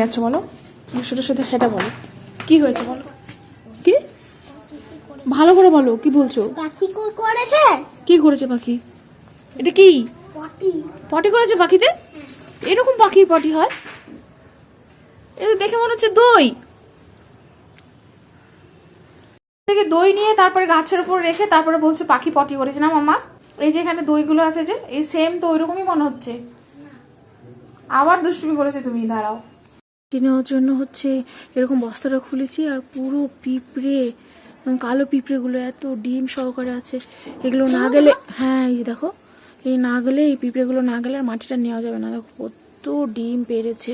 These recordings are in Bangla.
যাচ্ছ বলো? শুধু শুধু সেটা বলো। কি হয়েছে বলো? কি? ভালো করে বলো কি বলছো? পাখি করেছে? কি করেছে পাখি? এটা কি? পটি। পটি করেছে পাখিতে? এরকম পাখির পটি হয়? এটা দেখে মনে হচ্ছে দই। থেকে দই নিয়ে তারপরে গাছের উপর রেখে তারপরে বলছে পাখি পটি করেছে। না মামা এই যে এখানে দইগুলো আছে যে এই সেম তো ওইরকমই মনে হচ্ছে। আবার দুষ্টুমি করেছে তুমি দাঁড়াও। নেওয়ার জন্য হচ্ছে এরকম বস্তাটা খুলেছি আর পুরো পিঁপড়ে কালো পিঁপড়েগুলো এত ডিম সহকারে আছে। এগুলো না গেলে হ্যাঁ এই দেখো এই না গেলে এই পিঁপড়েগুলো না গেলে আর মাটিটা নেওয়া যাবে না। দেখো কত ডিম পেরেছে।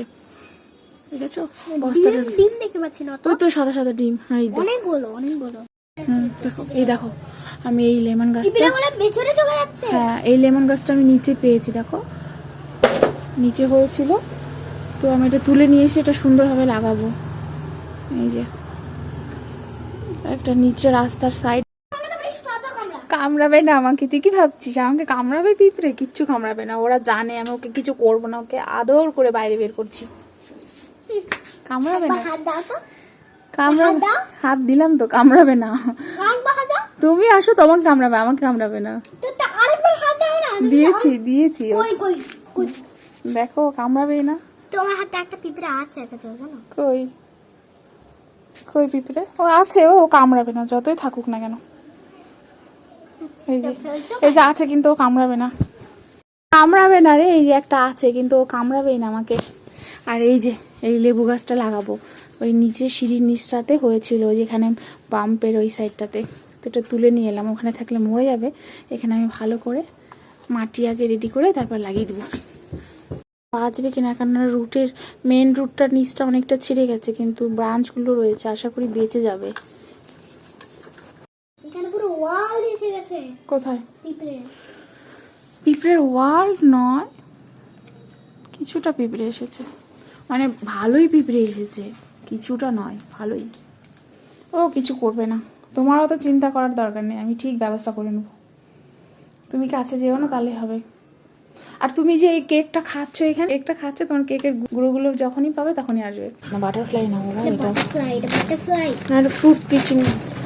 ঠিক আছে বস্তাটা ডিম ডিম দেখতে পাচ্ছি না তো সাদা সাদা ডিম। হ্যাঁ এই দেখো। অনেক বলো অনেক বলো। হুম, দেখো এই দেখো আমি এই লেমন গাছটা হ্যাঁ এই লেমন গাছটা আমি নিচে পেয়েছি দেখো। নিচে হয়েছিল তো আমি এটা তুলে নিয়ে এসে এটা সুন্দরভাবে লাগাবো। এই যে। একটা নিচে রাস্তার সাইড কামড়া কামড়াবে না আমাকে তুই কি ভাবছিস? আমাকে কামড়াবে পিঁপড়ে? কিচ্ছু কামড়াবে না। ওরা জানে আমি ওকে কিছু করব না। ওকে আদর করে বাইরে বের করছি। কামড়াবে না। কামড়াবে হাত দিলাম তো কামড়াবে না। তুমি আসো তোমাকে কামড়াবে আমাকে কামড়াবে না। দিয়েছি দিয়েছি। দেখো কামড়াবে না। তোমার হাতে একটা পিঁপড়ে আছে একটা তো জানো? কই? কই পিঁপড়ে? ও আছে ও কামড়াবে না যতই থাকুক না কেন। এই যে এই যে আছে কিন্তু ও কামড়াবে না। কামড়াবে না রে এই যে একটা আছে কিন্তু ও কামড়াবেই না আমাকে। আর এই যে এই লেবু গাছটা লাগাবো। ওই নিচে সিঁড়ির নিচটাতে হয়েছিল যেখানে পাম্পের ওই সাইডটাতে। তো এটা তুলে নিয়ে এলাম ওখানে থাকলে মরে যাবে। এখানে আমি ভালো করে মাটি আগে রেডি করে তারপর লাগিয়ে দেবো। বাঁচবে কিনা কেননা রুটের মেন রুটটার নিচটা অনেকটা ছিঁড়ে গেছে কিন্তু ব্রাঞ্চগুলো রয়েছে আশা করি বেঁচে যাবে। কোথায়? পিঁপড়ে। পিঁপড়ের ওয়ার্ল্ড নয় কিছুটা পিঁপড়ে এসেছে। মানে ভালোই পিঁপড়ে এসেছে কিছুটা নয় ভালোই। ও কিছু করবে না। তোমার অত চিন্তা করার দরকার নেই আমি ঠিক ব্যবস্থা করে নেব। তুমি কাছে যেও না তাহলে হবে। আর তুমি যে এই কেকটা খাচ্ছ এখানে কেকটা খাচ্ছে তোমার কেকের গুঁড়োগুলো যখনই পাবে তখনই আসবে। না বাটারফ্লাই না বাবা এটা বাটারফ্লাই এটা বাটারফ্লাই না এটা ফ্রুট কিচিং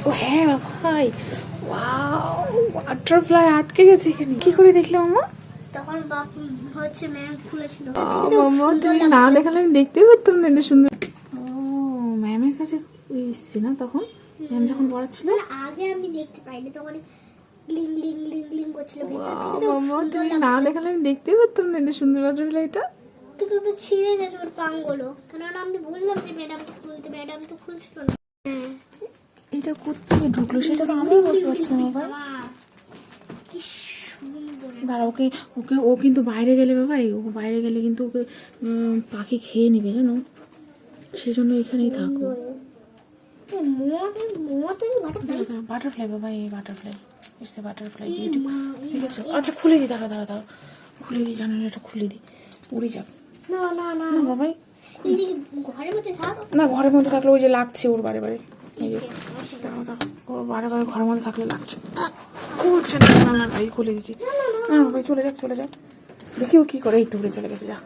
ও হ্যাঁ ভাই ওয়াও বাটারফ্লাই আটকে গেছে এখানে। কি করে দেখলে মামা? তখন বাপ হচ্ছে ম্যাম খুলেছিল। মামা তুমি না দেখালে আমি দেখতেই পারতাম না এত সুন্দর। ও ম্যামের কাছে এসছি না তখন? ম্যাম যখন পড়াচ্ছিল? আগে আমি দেখতে পাইনি তখন লিং লিং লিং লিং করছিল ভেতর থেকে। তো সুন্দর না দেখালে আমি দেখতেই পারতাম না এত সুন্দর বাটারফ্লাইটা একটু একটু ছিঁড়ে গেছে ওর পাঙ্গুলো। কেননা আমি বললাম যে ম্যাডামকে খুলতে ম্যাডাম তো খুলছিল না। হ্যাঁ এটা কোথেকে ঢুকলো সেটা তো আমি বুঝতে পারছি না বাবা। দাঁড়া ওকে ওকে ও কিন্তু বাইরে গেলে বাবা ও বাইরে গেলে কিন্তু ওকে পাখি খেয়ে নেবে জানো? সেজন্য এখানেই থাকো। বাটারফ্লাই বাবা এই butterfly it's a butterfly beautiful ঠিক আছে আচ্ছা খুলে দিই দাঁড়া দাঁড়া দাঁড়া। খুলে দিই জানালাটা খুলে দিই উড়ে যাবে না না না। না বাবাই। ঘরের মধ্যে থাক। না ঘরের মধ্যে থাকলে ওই যে লাগছে ওর বারে বারে। এই যে দাঁড়াও দাঁড়াও ওর বারে বারে ঘরের মধ্যে থাকলে লাগছে। খুলছে না না না ভাই খুলে দিচ্ছি না বাবাই চলে যাক চলে যাক। দেখি ও কি করে এই তো উড়ে চলে গেছে যা।